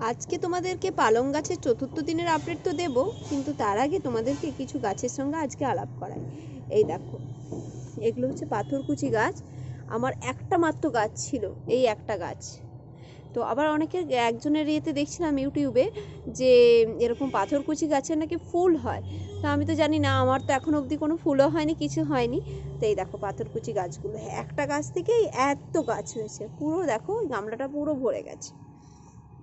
আজকে তোমাদেরকে পালং গাছের চতুর্থ দিনের আপডেট তো দেবো, কিন্তু তার আগে তোমাদেরকে কিছু গাছের সঙ্গে আজকে আলাপ করাই। এই দেখো, এগুলো হচ্ছে পাথরকুচি গাছ। আমার একটা মাত্র গাছ ছিল, এই একটা গাছ। তো আবার অনেকের একজনের ইয়েতে দেখছিলাম ইউটিউবে যে এরকম পাথরকুচি গাছের নাকি ফুল হয়। তা আমি তো জানি না, আমার তো এখন অবধি কোনো ফুলও হয়নি, কিছু হয়নি। তো এই দেখো পাথরকুচি গাছগুলো, একটা গাছ থেকেই এত গাছ হয়েছে, পুরো দেখো, গামলাটা পুরো ভরে গেছে।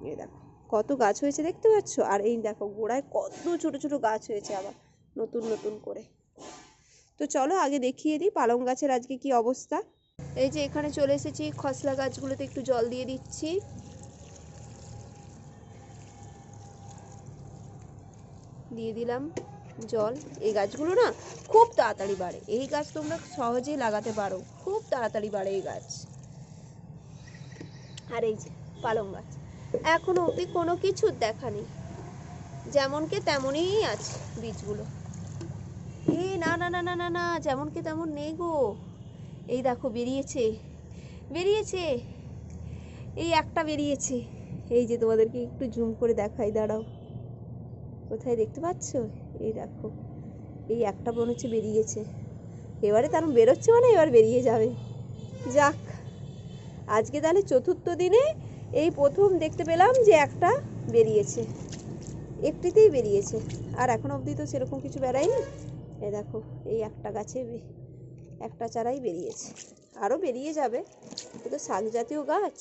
এই দেখো, কত গাছ হয়েছে দেখতে পাচ্ছ? আর এই দেখো গোড়ায় কত ছোট ছোট গাছ হয়েছে আবার, নতুন নতুন করে। তো চলো আগে দেখিয়ে দিই পালং গাছের আজকে কি অবস্থা। এই যে এখানে চলে এসেছি, খসলা গাছগুলোতে একটু জল দিয়ে দিচ্ছি। দিয়ে দিলাম জল। এই গাছগুলো না খুব তাড়াতাড়ি বাড়ে। এই গাছ তোমরা সহজেই লাগাতে পারো। খুব তাড়াতাড়ি বাড়ে এই গাছ। আর এই যে পালং গাছ। এখনও অবধি কোনো কিছু দেখা নেই। যেমনকে তেমনই আছে বীজগুলো। এ, না না না না না না, যেমনকে তেমন নেই গো। এই দেখো, বেরিয়েছে। বেরিয়েছে। এই একটা বেরিয়েছে। এই যে তোমাদেরকে একটু জুম করে দেখাই, দাঁড়াও। কোথায় দেখতে পাচ্ছ? এই দেখো। এই একটা মনে হচ্ছে বেরিয়েছে। এবারে তার বেরোচ্ছে মানে এবার বেরিয়ে যাবে। যাক, আজকে তাহলে চতুর্থ দিনে এই প্রথম দেখতে পেলাম যে একটা বেরিয়েছে। একটিতেই বেরিয়েছে। আর এখন অবধি তো সেরকম কিছু বেড়ায়নি। এ দেখো, এই একটা গাছে একটা চারাই বেরিয়েছে। আরও বেরিয়ে যাবে। তো শাক জাতীয় গাছ।